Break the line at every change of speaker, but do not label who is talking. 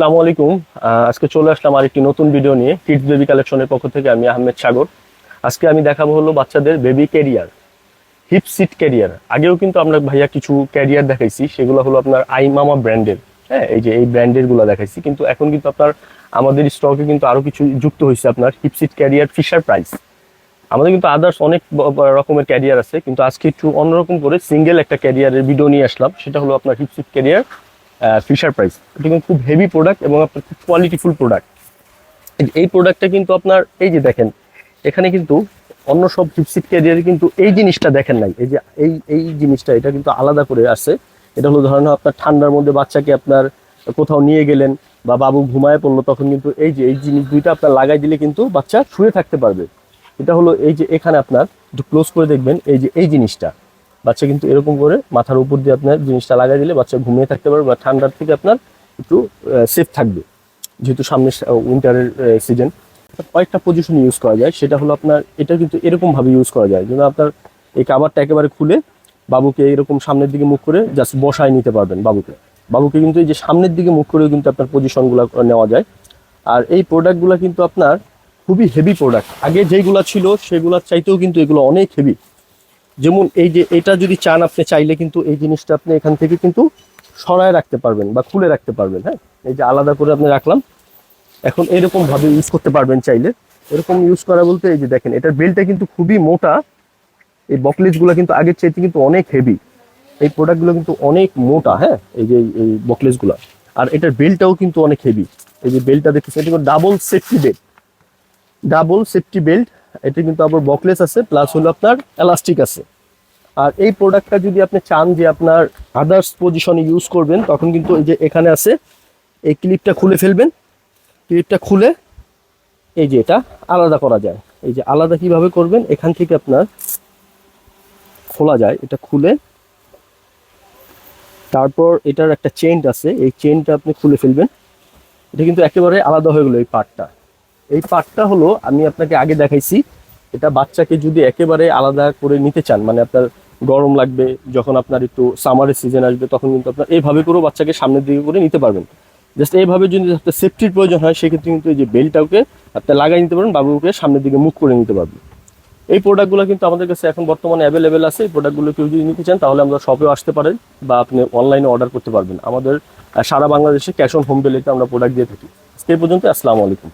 আসসালামু আলাইকুম। আজকে চলে আসলাম আর একটি নতুন ভিডিও নিয়ে কিডস বেবি কালেকশনের পক্ষ থেকে আমি আহমেদ সাগর। আজকে আমি দেখাবো হলো বাচ্চাদের baby carrier hip seat carrier আগেও কিন্তু আমরা ভাইয়া কিছু ক্যারিয়ার দেখাইছি, সেগুলো হলো আপনার আই মামা ব্র্যান্ডের হ্যাঁ এই যে এই ব্র্যান্ডেরগুলো দেখাইছি, কিন্তু এখন কিন্তু আপনার, আমাদের স্টকে কিন্তু আরও কিছু যুক্ত হয়েছে আপনার hip seat carrier Fisher Price আমাদের কিন্তু আদার্স অনেক রকমের ক্যারিয়ার আছে, কিন্তু আজকে একটু অন্যরকম করে সিঙ্গেল একটা ক্যারিয়ারের ভিডিও নিয়ে আসলাম, সেটা হলো আপনার হিপসিট ক্যারিয়ার ফিশার প্রাইস এটা কিন্তু খুব হেভি প্রোডাক্ট এবং আপনার খুব কোয়ালিটিফুল প্রোডাক্ট এই প্রোডাক্টটা কিন্তু আপনার, এই যে দেখেন, এখানে কিন্তু অন্য সব হিপসিট ক্যারিয়ারে কিন্তু এই জিনিসটা দেখেন নাই। এই যে, এই এই জিনিসটা, এটা কিন্তু আলাদা করে আছে এটা হলো ধরেন আপনার ঠান্ডার মধ্যে বাচ্চাকে আপনার কোথাও নিয়ে গেলেন বা বাবু ঘুমায় পড়ল, তখন কিন্তু এই যে, এই জিনিস দুইটা আপনার লাগাই দিলে কিন্তু বাচ্চা শুয়ে থাকতে পারবে। এটা হলো এই যে, এখানে আপনার একটু ক্লোজ করে দেখবেন, এই যে, এই জিনিসটা। বাচ্চা কিন্তু এরকম করে মাথার উপর দিয়ে আপনার জিনিসটা লাগাই দিলে বাচ্চা ঘুমিয়ে থাকতে পারবে বা ঠান্ডার থেকে আপনার একটু সেফ থাকবে। যেহেতু সামনে উইন্টারের সিজন কয়েকটা পজিশন ইউজ করা যায়। সেটা হলো আপনার, এটা কিন্তু এরকম ভাবে ইউজ করা যায়। যেন আপনার এই কাভারটা একেবারে খুলে বাবুকে এরকম সামনের দিকে মুখ করে জাস্ট বসায় নিতে পারবেন বাবুকে। বাবুকে কিন্তু এই যে সামনের দিকে মুখ করেও কিন্তু আপনার পজিশনগুলো নেওয়া যায়। আর এই প্রোডাক্টগুলো কিন্তু আপনার খুবই হেভি প্রোডাক্ট আগে যেগুলা ছিল, সেগুলোর চাইতেও কিন্তু এগুলো অনেক হেভি যেমন এই যে এটা যদি চান আপনি, চাইলে কিন্তু এই জিনিসটা আপনি এখান থেকে কিন্তু সরায় রাখতে পারবেন বা খুলে রাখতে পারবেন হ্যাঁ? এই যে আলাদা করে আপনি রাখলাম। এখন এরকম ভাবে ইউজ করতে পারবেন চাইলে। এরকম ইউজ করা বলতে এই যে দেখেন, এটার বেলটা কিন্তু খুবই মোটা। এই বকলেসগুলো কিন্তু আগের চাইতে কিন্তু অনেক হেভি এই প্রোডাক্টগুলো কিন্তু অনেক মোটা হ্যাঁ? এই যে, এই- বকলেসগুলো আর এটার বেলটাও কিন্তু অনেক হেভি এই যে বেলটা দেখতেছেন, এটা double safety belt double safety belt এটা কিন্তু আবার বকলেস আছে প্লাস হলো আপনার এলাস্টিক আছে। আর এই প্রোডাক্টটা যদি আপনি চান যে আপনার আদার্স পজিশনে ইউজ করবেন, তখন কিন্তু এই যে এখানে আছে, এই ক্লিপটা খুলে ফেলবেন। ক্লিপটা খুলে এই যে এটা আলাদা করা যায়। এই যে আলাদা কীভাবে করবেন? এখান থেকে আপনার খোলা যায়, এটা খুলে। তারপর এটার একটা চেইন আছে, এই চেইনটা আপনি খুলে ফেলবেন। এটা কিন্তু একেবারে আলাদা হয়ে গেলো এই পার্টটা এই পার্টটা হলো, আমি আপনাকে আগে দেখাইছি, এটা বাচ্চাকে যদি একেবারে আলাদা করে নিতে চান মানে আপনার গরম লাগবে, যখন আপনার একটু সামারের সিজন আসবে, তখন কিন্তু আপনার এইভাবে করেও বাচ্চাকে সামনের দিকে করে নিতে পারবেন। জাস্ট এইভাবে যদি আপনার সেফটির প্রয়োজন হয়, সেক্ষেত্রে কিন্তু এই যে বেল্টটাকে আপনি লাগাই নিতে পারেন বাবুকে সামনের দিকে মুখ করে নিতে পারবেন। এই প্রোডাক্টগুলো কিন্তু আমাদের কাছে এখন বর্তমানে অ্যাভেলেবেল আছে, এই প্রোডাক্টগুলো কেউ যদি নিতে চান, তাহলে আমরা শপেও আসতে পারেন বা আপনি অনলাইনে অর্ডার করতে পারবেন। আমাদের সারা বাংলাদেশে ক্যাশ অন হোম ডেলিভারিতে আমরা প্রোডাক্ট দিয়ে থাকি। এই পর্যন্ত আসসালামু আলাইকুম।